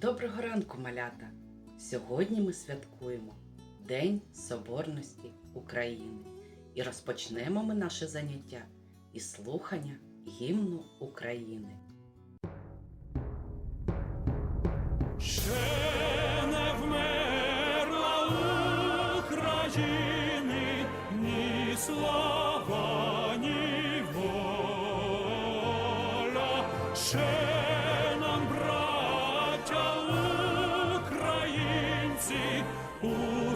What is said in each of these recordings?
Доброго ранку, малята! Сьогодні ми святкуємо День Соборності України і розпочнемо ми наше заняття із слухання гімну України. Ще не вмерла України, ні слава, ні воля. Ще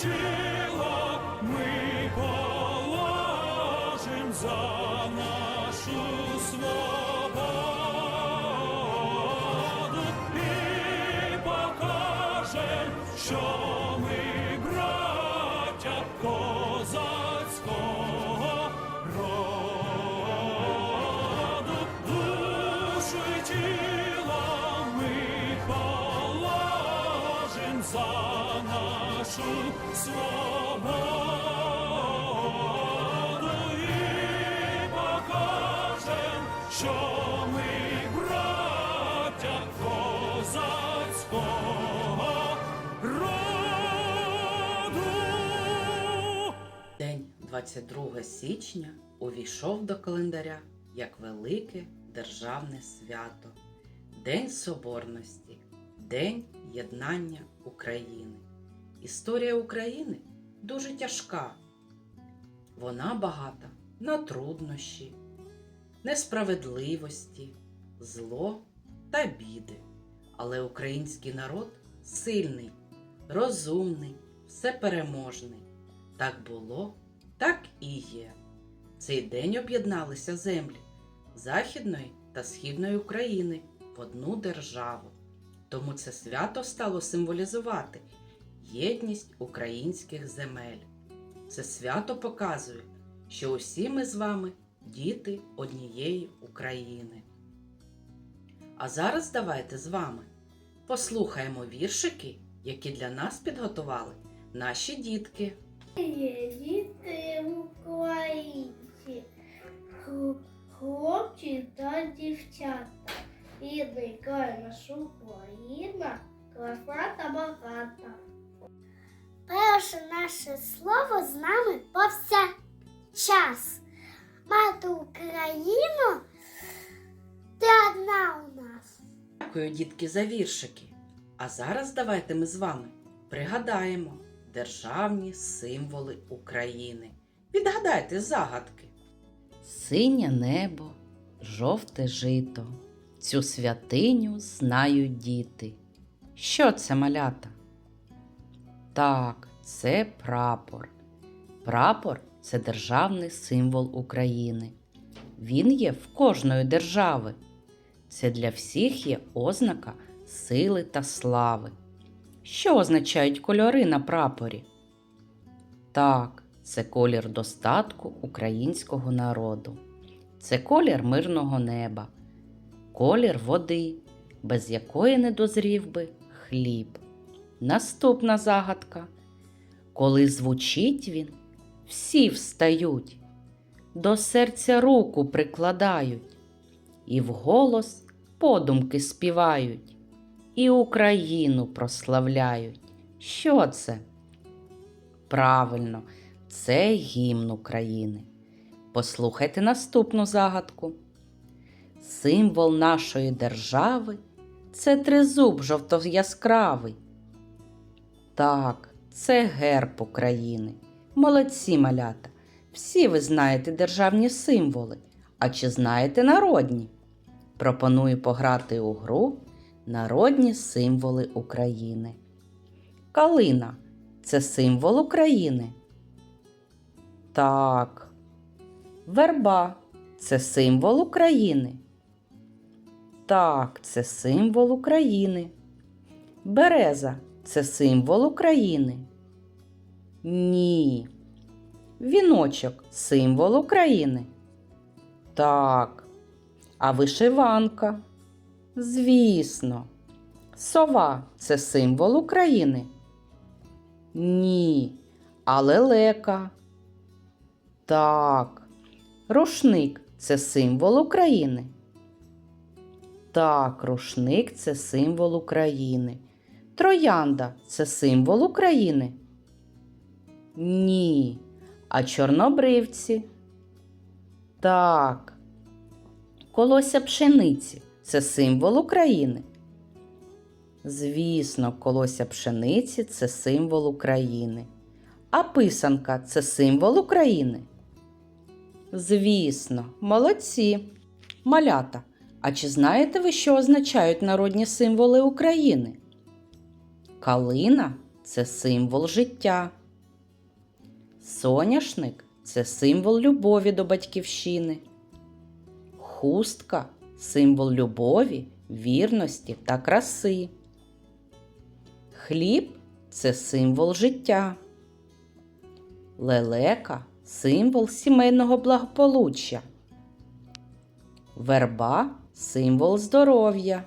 тіло ми положим за нашу свободу і покажем, що ми браття козацького роду, душу й тіло ми положим за Нашу свободу і покажем, що ми браття козацького роду. День 22 січня увійшов до календаря як велике державне свято, День Соборності, День Єднання України. Історія України дуже тяжка. Вона багата на труднощі, несправедливості, зло та біди. Але український народ сильний, розумний, всепереможний. Так було, так і є. Цей день об'єдналися землі Західної та Східної України в одну державу. Тому це свято стало символізувати єдність українських земель. Це свято показує, що усі ми з вами діти однієї України. А зараз давайте з вами послухаємо віршики, які для нас підготували наші дітки. Є діти українці, хл- хлопці та дівчата. Рідний край наша Україна, краса та багата. Перше наше слово з нами повсякчас. Мати Україну, ти одна у нас. Дякую, дітки, за віршики. А зараз давайте ми з вами пригадаємо державні символи України. Відгадайте загадки. Синє небо, жовте жито. Цю святиню знають діти. Що це малята? Так, це прапор. Прапор це державний символ України. Він є в кожної держави. Це для всіх є ознака сили та слави. Що означають кольори на прапорі? Так, це колір достатку українського народу. Це колір мирного неба, колір води, без якої не дозрів би хліб. Наступна загадка. Коли звучить він, всі встають, до серця руку прикладають і вголос подумки співають, і Україну прославляють. Що це? Правильно, це гімн України. Послухайте наступну загадку. Символ нашої держави це тризуб жовто-яскравий. Так, це герб України. Молодці малята. Всі ви знаєте державні символи. А чи знаєте народні? Пропоную пограти у гру Народні символи України. Калина це символ України. Так. Верба це символ України. Так, це символ України. Береза це символ України. Ні. Віночок символ України. Так. А вишиванка? Звісно. Сова це символ України. Ні. А лелека? Так. Рушник це символ України. Так, рушник це символ України. Троянда це символ України. Ні. А чорнобривці? Так. Колося пшениці це символ України. Звісно, колося пшениці це символ України. А писанка це символ України. Звісно, молодці. Малята. А чи знаєте ви, що означають народні символи України? Калина це символ життя. Соняшник це символ любові до батьківщини. Хустка символ любові, вірності та краси. Хліб це символ життя. Лелека символ сімейного благополуччя. Верба символ здоров'я.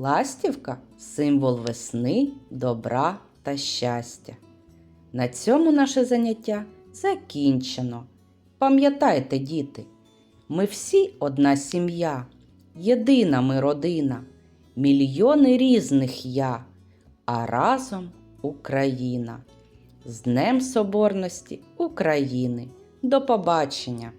Ластівка символ весни, добра та щастя. На цьому наше заняття закінчено. Пам'ятайте, діти, ми всі одна сім'я, єдина ми родина, мільйони різних я, а разом Україна. З Днем Соборності України. До побачення!